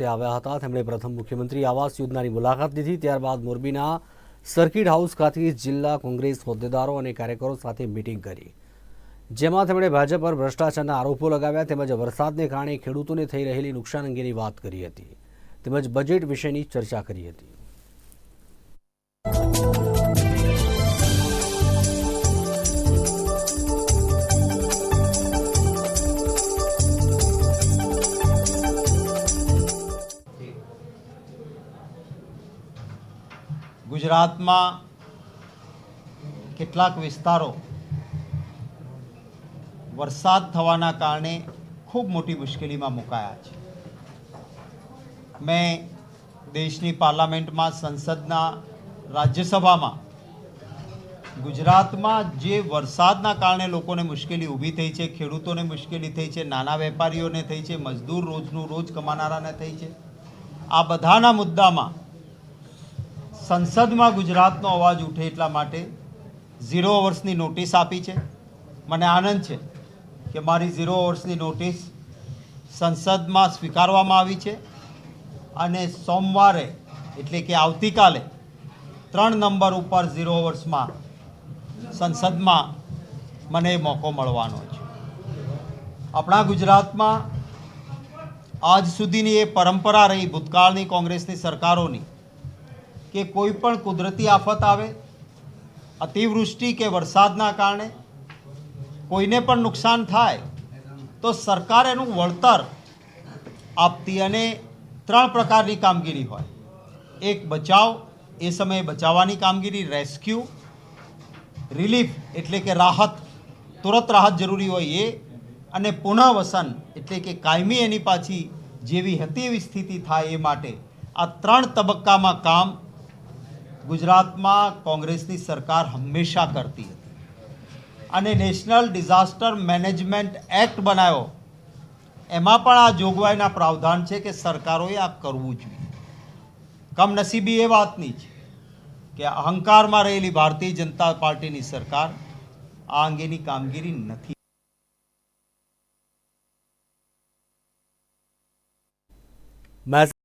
તે આવ્યા હતા. તેમણે પ્રથમ મુખ્યમંત્રી આવાસ યોજનાની મુલાકાત લીધી, ત્યારબાદ મોરબીના સર્કિટ હાઉસ ખાતે જિલ્લા કોંગ્રેસ હોદ્દેદારો અને કાર્યકરો સાથે મિટિંગ કરી. જેમાં તેમણે ભાજપ પર ભ્રષ્ટાચારના આરોપો લગાવ્યા તેમજ વરસાદને કારણે ખેડૂતોને થઈ રહેલી નુકસાન અંગેની વાત કરી હતી. તેમજ બજેટ વિશેની ચર્ચા કરી હતી. ગુજરાતમાં કેટલાક વિસ્તારો વરસાદ થવાના કારણે ખૂબ મોટી મુશ્કેલીમાં મુકાયા છે. મેં દેશની પાર્લામેન્ટમાં, સંસદના, રાજ્યસભામાં ગુજરાતમાં જે વરસાદના કારણે લોકોને મુશ્કેલી ઊભી થઈ છે, ખેડૂતોને મુશ્કેલી થઈ છે, નાના વેપારીઓને થઈ છે, મજદૂર રોજનું રોજ કમાનારાને થઈ છે, આ બધાના મુદ્દામાં સંસદમાં ગુજરાતનો અવાજ ઉઠે એટલા માટે ઝીરો અવર્સની નોટિસ આપી છે. મને આનંદ છે કે મારી ઝીરો અવર્સની નોટિસ સંસદમાં સ્વીકારવામાં આવી છે અને સોમવારે, એટલે કે આવતીકાલે, ત્રણ નંબર ઉપર ઝીરો અવર્સમાં સંસદમાં મને મોકો મળવાનો છે. આપણા ગુજરાતમાં આજ સુધીની એ પરંપરા રહી ભૂતકાળની કોંગ્રેસની સરકારોની કે કોઈ પણ કુદરતી આફત આવે, અતિવૃષ્ટિ કે વરસાદના કારણે કોઈને પણ નુકસાન થાય, તો સરકાર એનું વળતર આપતી અને ત્રણ પ્રકારની કામગીરી હોય. એક બચાવ, એ સમયે બચાવવાની કામગીરી, રેસ્ક્યુ, રિલીફ એટલે કે રાહત, તુરંત રાહત જરૂરી હોય એ, અને પુનઃવસન એટલે કે કાયમી એની પાછી જેવી હતી એવી સ્થિતિ થાય એ માટે આ ત્રણ તબક્કામાં કામ ગુજરાતમાં કોંગ્રેસની સરકાર હંમેશા કરતી હતી. અને નેશનલ ડિઝાસ્ટર મેનેજમેન્ટ એક્ટ બનાવ્યો. એમાં પણ આ જોગવાઈના પ્રાવધાન છે કે સરકારોએ આ કરવું જોઈએ. કમનસીબી એ વાતની છે કે અહંકારમાં રહેલી ભારતીય જનતા પાર્ટીની સરકાર આ અંગેની કામગીરી નથી.